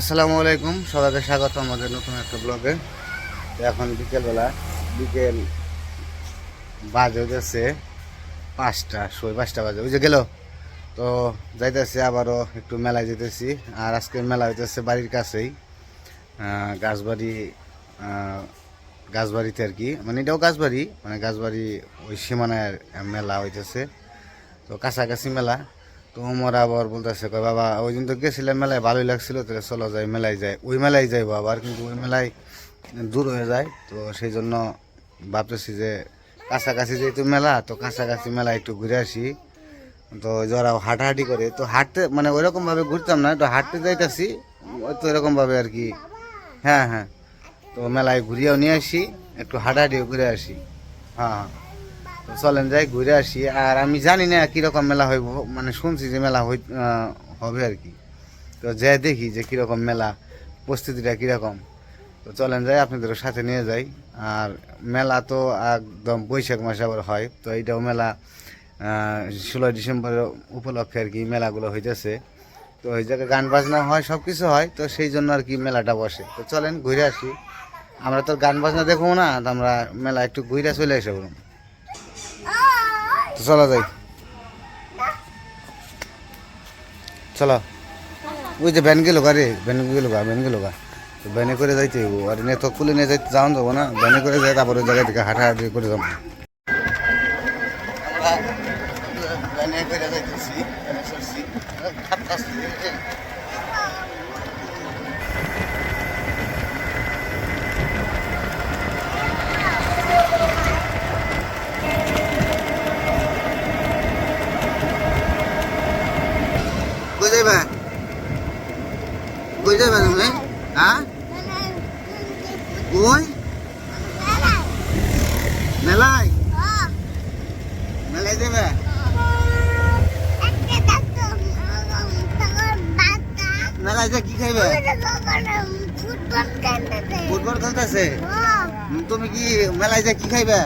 আসসালামু আলাইকুম, সবাইকে স্বাগত আমাদের নতুন একটা ব্লগে এখন বিকেলবেলা, বিকেল বাজে যাচ্ছে পাঁচটা, সই পাঁচটা বাজে ওই যে গেল? তো যাইতেছি, আবারও একটু মেলায় যেতেছি। আর আজকে মেলা হইতেছে বাড়ির কাছেই। গাছবাড়ি গাছবাড়িতে আর কি। মানে এটাও গাছবাড়ি মানে গাছবাড়ি ওই সীমানায় মেলা হইতেছে। তো কাছাকাছি মেলা। তো ওমর আবার বলতেছে, কয়, বাবা ওই দিন তো গেছিলাম মেলায়, ভালোই লাগছিল, তাহলে চলো যাই মেলায় যাই। ওই মেলায় যাইবো আবার, কিন্তু ওই মেলায় দূর হয়ে যায়, তো সেই জন্য ভাবতেছি যে কাছাকাছি যেহেতু মেলা, তো কাছাকাছি মেলা একটু ঘুরে আসি। তো যারা হাঁটাহাঁটি করে, তো হাঁটতে মানে ওইরকম ভাবে ঘুরতাম না তো হাঁটতে যাইতেছি, ওই তো এরকম ভাবে আর কি। হ্যাঁ হ্যাঁ তো মেলায় ঘুরিয়েও নিয়ে আসি, একটু হাঁটাহাঁটিও ঘুরে আসি। হ্যাঁ হ্যাঁ। চলেন যাই, ঘুরে আসি। আর আমি জানি না কীরকম মেলা হইব মানে শুনছি যে মেলা হই হবে আর কি। তো যাই দেখি যে কীরকম মেলা, প্রস্তুতিটা কীরকম। তো চলেন যাই, আপনাদেরও সাথে নিয়ে যাই। আর মেলা তো একদম বৈশাখ মাসে আবার হয়, তো এইটাও মেলা ষোলোই ডিসেম্বরের উপলক্ষে আর কি মেলাগুলো হইতেছে। তো ওই জায়গায় গান বাজনা হয় সব কিছু হয়, তো সেই জন্য আর কি মেলাটা বসে। তো চলেন, ঘুরে আসি। আমরা তো গান বাজনা দেখব না আমরা মেলা একটু ঘুরে চলে এসে তো চলো যাই। চলো। ওই যে ভ্যান গেলো গা রে ভ্যান গেলো গা ভ্যান গেলো গা তো ভ্যানে করে যাইতে আর এনে তো তুলে নিয়ে যাইতে যাওয়া যাব না। ভ্যানে করে যাই, তারপরে জায়গা থেকে হাঁটাহাঁটি করে যাব ভ্যানে করে যাইতেছি ভ্যানে চড়ছি কই যাইবা কই যাইবা তুমি হ্যাঁ? কই? মেলায়? মেলায় যাবে? মেলায় যা কি খাইবে? ফুটবল খেলতেছে? তুমি কি মেলায় যা কি খাইবে?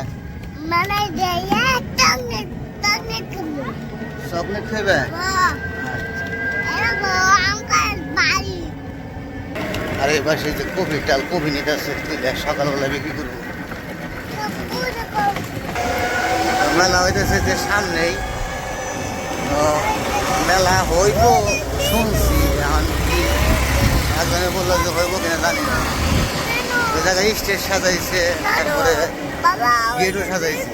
চকলেট খাইবে? এবার সেই যে কফি ডাল কফি নিতে আসছে সকালবেলা বিক্রি করব। মেলা হইতেছে যে সামনেই। মেলা হইব শুনছি একজনে বলল যে হইব কিনা জানি না। ওই জায়গায় স্টেজ সাজাইছে, তারপরে গেটও সাজাইছে।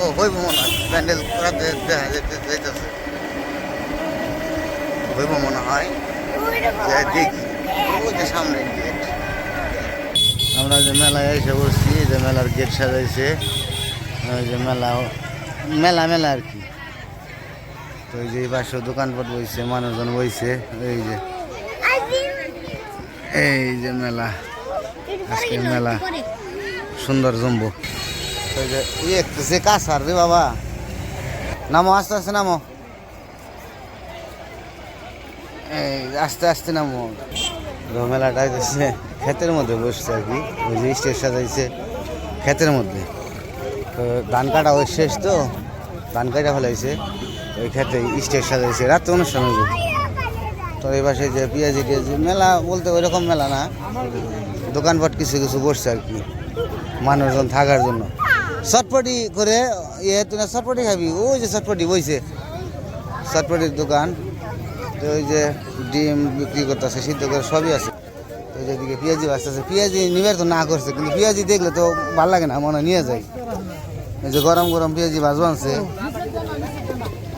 ও, হইব মনে হয়, প্যান্ডেল করা দেখা যেতে যাইতেছে। হইব মনে হয় দেখি। আমরা যে মেলায় এসে বসছি, যে মেলার গেট সাজাইছে যে মেলা মেলা মেলা আর কি। তো এই যে পাশে দোকানপাট বইছে, মানুষজন বইছে, এই যে এই যে মেলা, আজকে মেলা, সুন্দর জম্বু। যে কাছার রে বাবা। নামো, আস্তে আস্তে নামো। এই, আস্তে আস্তে নামো। তো মেলাটা হইতেছে ক্ষেতের মধ্যে বসছে আর কি। ওই যে স্টেজ সাজাইছে ক্ষেতের মধ্যে। তো ধান কাটা ওই শেষ তো, ধান কাটা ফেলাইছে, ওই ক্ষেতে স্টেজ সাজাইছে। রাত্রে অনুষ্ঠান হইব। তো এই পাশে যে পেঁয়াজি টিয়াজি, মেলা বলতে ওই রকম মেলা না। দোকানপাট কিছু কিছু বসছে আর কি, মানুষজন থাকার জন্য। চটপটি করে ইয়ে না চটপটি খাবি? ওই যে চটপটি বইছে। চটপটির দোকান। তো ওই যে ডিম বিক্রি করতেছে সিদ্ধ করে সবই আছে। তো ওই যে এদিকে পেঁয়াজি বাঁচতেছে পেঁয়াজি নিবার তো না করছে কিন্তু পেঁয়াজি দেখলে তো ভালো লাগে না মনে নিয়ে যায়। এই যে গরম গরম পেঁয়াজি ভাজু আনছে।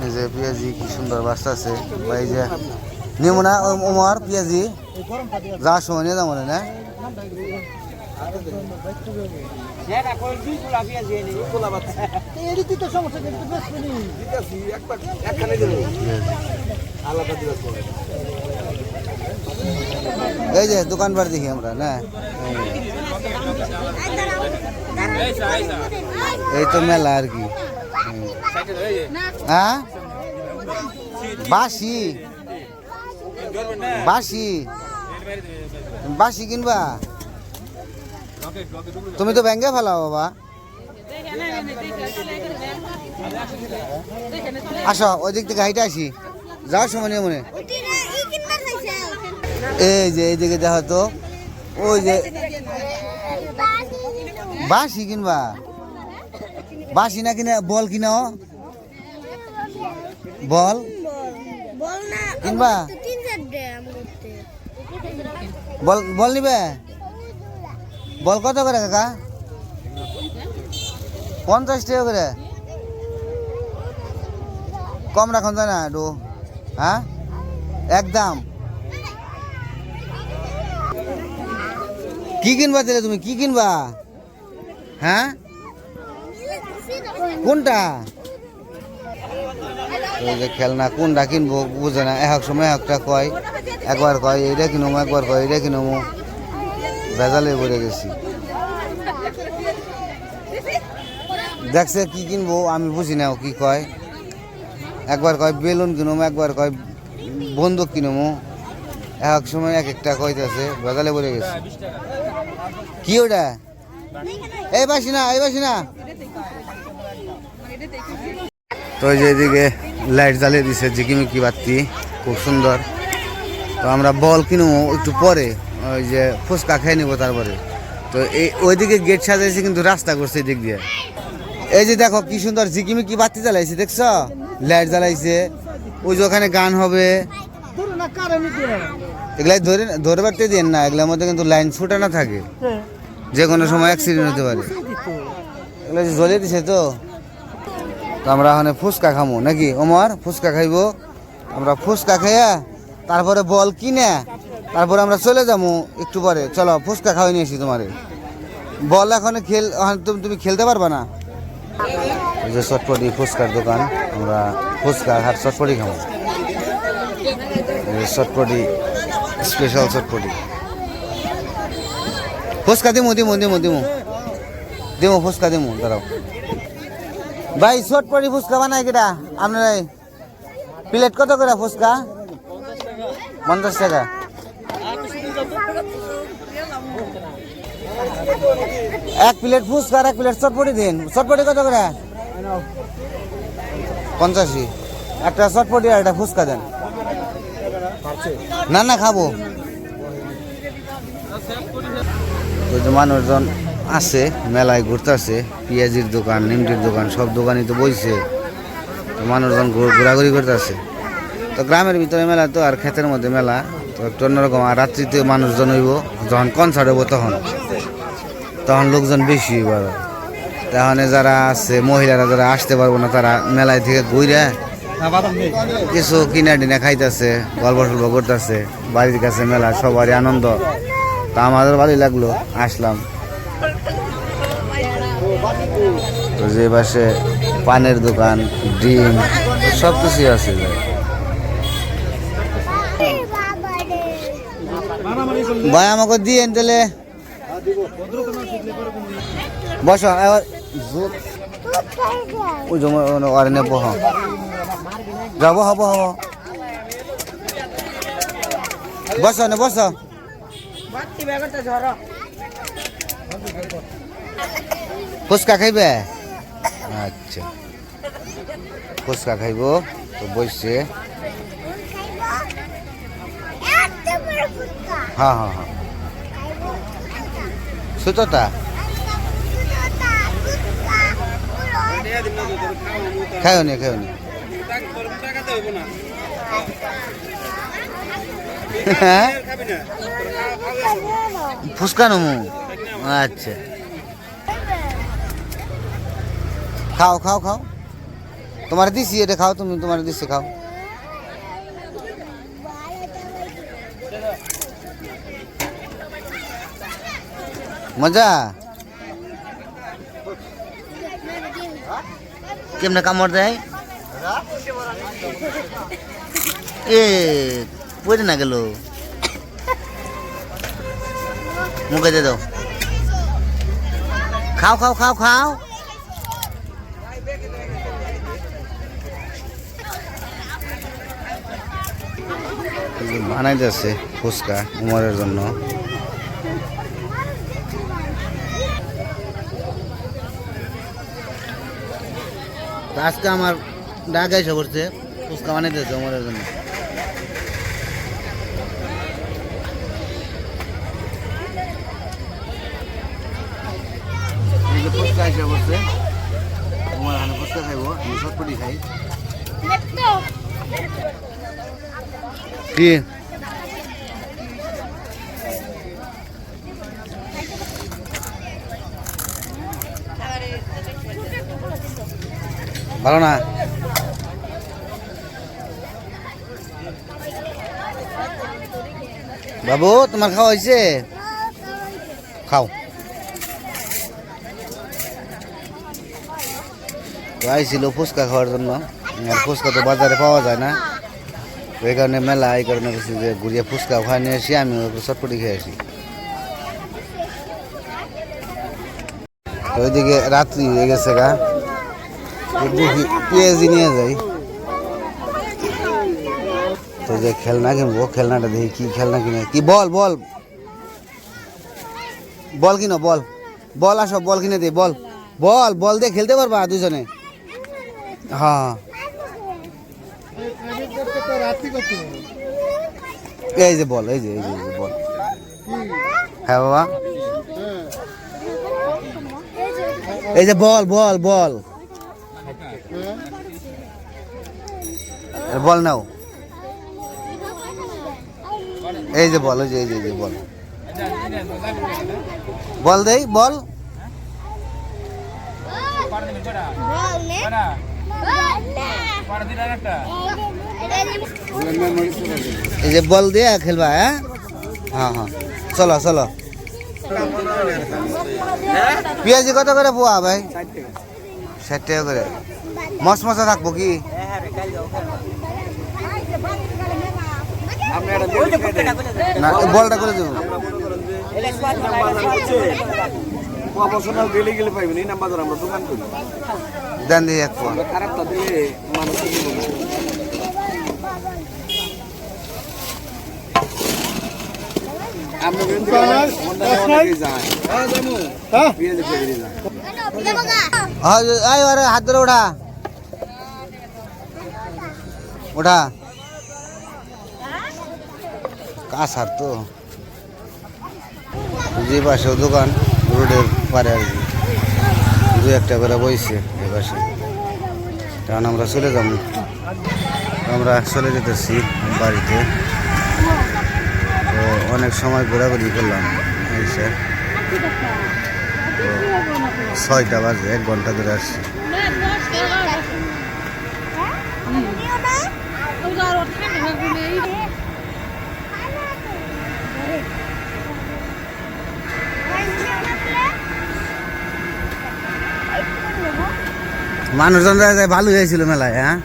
এই যে পেঁয়াজি কি সুন্দর বাঁচতেছে। বা এই যে নেব না ও- ওমর পেঁয়াজি। যাওয়ার সময় নিয়ে যাব না? এই যে দোকান দোকানবার দেখি আমরা, না? এই তো মেলা আর কি। হ্যাঁ? বাসি বাসি বাসি কিনবা? তুমি তো ব্যাঙ্গে ফেলাও, বাবা। আসো, ওই দিক থেকে হাইটে আসি। যাওয়ার সময় মনে। এই যে এইদিকে দেখো তো। ওই যে বাসি কিনবা। বাসি না কিনা, বল কিনাও। বল। কিনবা? বল বল নিবে? বল কত করে কাকা? পঞ্চাশ টাকা করে। কম রাখুন না, একটু। হ্যাঁ? একদম। কি কিনবা তাহলে তুমি? কি কিনবা? হ্যাঁ? কোনটা? ওই যে খেলনা, কোনটা কিনবো বুঝে না। এক সময় একটা কয়, একবার কয়, এইটা কিনবো একবার কয়, এইটা কিনবো ভেজালে পড়ে গেছি। দেখছে কি কিনবো, আমি বুঝি না ও কি কয়। একবার কয় বেলুন কিনবো একবার কয় বন্দুক কিনবো এক সময় এক একটা কইতেছে ভেজালে পড়ে গেছি। কি ওটা? এই বাসি না, এই বাসি না। তো এই যে এদিকে লাইট জ্বালিয়ে দিছে ঝিকিমিকি বাতি, খুব সুন্দর। তো আমরা বল কিনবো একটু পরে, ওই যে ফুচকা খেয়ে নিবো তারপরে। তো এই ওইদিকে গেট সাজাইছে কিন্তু রাস্তা করছে এই দিক দিয়ে। এই যে দেখো কি সুন্দর ঝিকিমিকি বাতি জ্বালাইছে, দেখছ? লাইট জ্বালাইছে। ওই যে ওখানে গান হবে। এগুলাই ধরে ধরে বাড়তে দিন না, এগুলোর মধ্যে কিন্তু লাইন ফুটানো থাকে। যে কোনো সময় অ্যাক্সিডেন্ট হতে পারে। এগুলো যে জ্বলিয়ে দিছে তো। আমরা ওখানে ফুচকা খামো, নাকি? ওমর, ফুচকা খাইবো। আমরা ফুচকা খাইয়া তারপরে বল কিনে, তারপরে আমরা চলে যাব একটু পরে। চলো, ফুচকা খাওয়াই নিয়ে আসি তোমারে। বল এখন খেল তুমি খেলতে পারবা না? যে চটপটি ফুচকার দোকান, আমরা ফুচকা আর চটপটি খাব। চটপটি স্পেশাল চটপটি। ফুচকা দিমু দিমু দিমু দিমু। দিমু, ফুচকা দিমু, দাঁড়াও। ভাই, চটপটি ফুচকা বানাই কেটা? আপনার প্লেট কত করে ফুচকা? পঞ্চাশ টাকা। এক প্লেট ফুচকা এক প্লেট চটপটি দিন। চটপটি কত করে? পঞ্চাশি একটা চটপটি আর একটা ফুচকা দেন। না না, খাব। মানুষজন আছে, মেলায় ঘুরতেছে, পেঁয়াজির দোকান, নিমটির দোকান, সব দোকানই তো বইছে। তো মানুষজন ঘুর- ঘোরাঘুরি করতেছে। তো গ্রামের ভিতরে মেলা তো আর ক্ষেতের মধ্যে মেলা। তো একটু অন্যরকম, আর রাত্রিতে মানুষজন হইব, যখন কনসার্ট হব তখন। তখন লোকজন বেশি আরও তখন যারা আছে, মহিলারা যারা আসতে পারব না, তারা মেলায় থেকে ঘুরে কিছু কিনা টিনা খাইতেছে, গল্প টল্প করতেছে, বাড়ির কাছে মেলা, সবারই আনন্দ। তা আমাদের ভালোই লাগল, আসলাম। যে পাশে পানের দোকান, ডিম সব কিছুই আছে। ভাই, আমাকে দিয়ে তাহলে। বস অরণ্য বহ যাব হব হব বস। নে বস। ফুচকা খাইবে? আচ্ছা। ফুচকা খাইব তো বসছে। হ্যাঁ হ্যাঁ হ্যাঁ। সুতোটা? খাইও নি খাইও নি হ্যাঁ? ফুচকা নমু? আচ্ছা। খাও খাও খাও। তোমার দিছি, এটা খাও, তুমি তোমার দিছি, খাও। মজা? কেমনে কামড় দেয়? এ, পড়ে না গেল। মুখে দিয়ে দাও। খাও খাও খাও খাও। বানাইতেছে ফুচকা, উমরের জন্য। আজকে আমার ডাক এসে করছে ফুচকা বানিয়ে দিয়েছে আমার জন্য। ফুচকা এসে ফুচকা খাই। কি? ভালো না? বাবু, তোমার খাওয়া হয়েছে? খাও। আইছিল ফুচকা খাওয়ার জন্য। আর ফুচকা তো বাজারে পাওয়া যায় না। এই কারণে মেলা, এই কারণে যে ঘুরিয়ে ফুচকা খাওয়া নিয়ে আসি আমি চটপটি খেয়ে আসি। তো ওইদিকে রাত্রি হয়ে গেছে গা। পেঁয়াজি নিয়ে যাই তো যে খেলনা কিনবো খেলনাটা দেখি কি খেলনা কিনে। কি বল বল। বল কিনো, বল। বল আসো, বল কিনে দে, বল। বল বল দিয়ে খেলতে পারবা দুজনে? হ্যাঁ। এই যে বল এই যে এই যে বল। হ্যাঁ বাবা। এই যে বল বল বল। বল নাও। এই যে বল যে, এই যে বল। বল দেই, বল। এই যে বল দিয়ে খেলবা হ্যাঁ? হ্যাঁ হ্যাঁ। চলো চলো। পেঁয়াজি কত করে পোয়া, ভাই? ষাট টাকা করে। মশ মশা থাকব কি? বলটা করে দেবো। প্রফেশনাল গেলে গেলে পাইবেন এই নাম্বার আমরা দোকান করি। দেন দিয়ে এক পোয়া খারাপটা দিলে মানুষ আমরা কিন্তু অনেকেই যায়। পেঁয়াজি পেঁয়াজি যায়। আয় আরে হাত ধরে ওঠা। ওঠা। কাছার তো। যে পাশেও দোকান, রোডের পারে আর কি। দু একটা করে বইছে এ পাশে। কারণ আমরা চলে যাব। আমরা চলে যেতেছি বাড়িতে। তো অনেক সময় ঘোরাঘুরি করলাম তো ছয়টা বাজে, এক ঘণ্টা ধরে আসছি। মানুষজন যায় ভালো হয়েছিল মেলায় হ্যাঁ?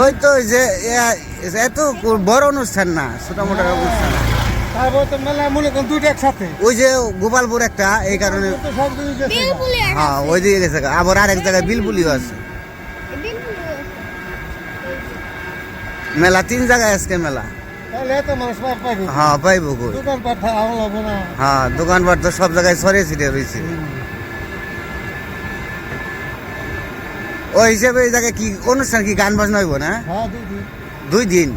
ওই তো ওই যে এত বড় অনুষ্ঠান না ছোট মোটো অনুষ্ঠান ওই যে গোপালপুর একটা এই কারণে হ্যাঁ ওই দিকে গেছে। আবার আর এক জায়গায় বিলপুলিও আছে। মেলা তিন জায়গায় আজকে মেলা। হ্যাঁ পাইবো হ্যাঁ দোকানপাট তো সব জায়গায় ছড়িয়ে ছিটিয়ে রয়েছে। ওই হিসেবে এই জায়গায় কি অনুষ্ঠান কি গান বাজনা হইব না? হ্যাঁ দুই দিন। দুই দিন?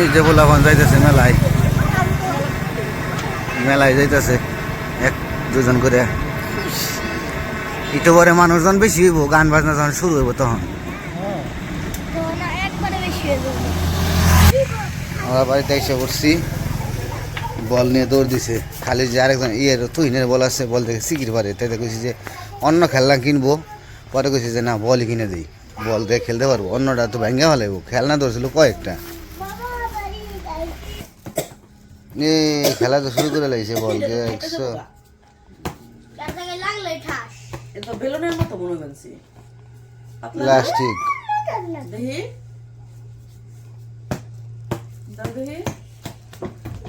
এই যে বলাবান যাইতেছে মেলায়। মেলায় যাইতেছে এক দুজন করে। পরে মানুষজন বেশি হইব গান বাজনা যখন শুরু হইব তখন। হ্যাঁ। আমরা বাড়িতে এসে পড়ছি। বল নিয়ে দৌড় দিছে। খালি যে আরেকজন ইয়ের তুহিনের বল আছে বল দেখে শিখির পারে। তাই কইছি যে অন্য খেলনা কিনবো। পরে কইছি যে না বলই কিনে দিই। বল দিয়ে খেলতে পারব। অন্যটা তো ভেঙে ফেলাইব। খেলনা ধরছিল কয়েকটা। এই খেলা তো শুরু করে লাগছে বল দিয়ে একশো। প্লাস্টিক। দেখি। দেখি বোঝা গেলে টাচ করব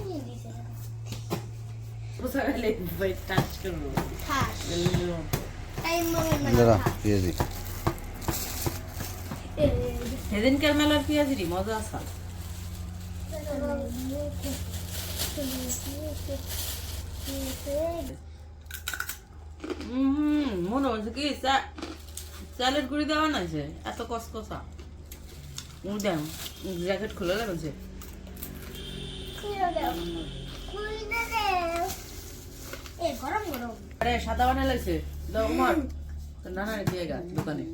ঠাস বেলুনের মতো। টাইম মনে না দাঁড়া পেয়েছি সেদিনকার মেলার পেঁয়াজিরি মজা আসা হুম মনে হচ্ছে কি চা- চালের গুঁড়ি দেওয়া না যে এত কসকসা দেন জ্যাকেট খুলে লাগছে এ গরম গরম। আরে সাদা বানাই লাগছে দাও উমার। তোর নানা দিয়ে গা দোকানে।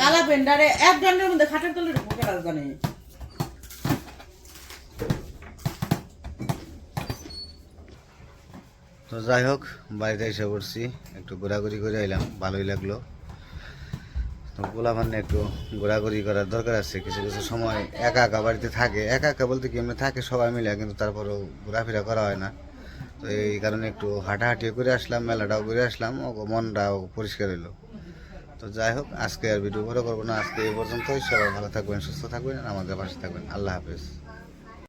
কালা পেন্ডারে এক ঘণ্টার মধ্যে খাটের তলে ঢুকে রাজধানী তো যাই হোক বাড়িতে এসে পড়ছি। একটু ঘোরাঘুরি করে এলাম ভালোই লাগল। তো গোলাপান্নে একটু ঘোরাঘুরি করার দরকার আছে। কিছু কিছু সময় একা একা বাড়িতে থাকে। একা একা বলতে কি এমনি থাকে সবাই মিলে কিন্তু তারপরেও ঘোরাফেরা করা হয় না। তো এই কারণে একটু হাঁটাহাঁটি করে আসলাম, মেলাটাও করে আসলাম মনটাও পরিষ্কার হলো তো যাই হোক, আজকে আর ভিডিও করে করব না, আজকে এই পর্যন্তই। সবাই ভালো থাকবেন, সুস্থ থাকবেন আমাদের পাশে থাকবেন। আল্লাহ হাফেজ।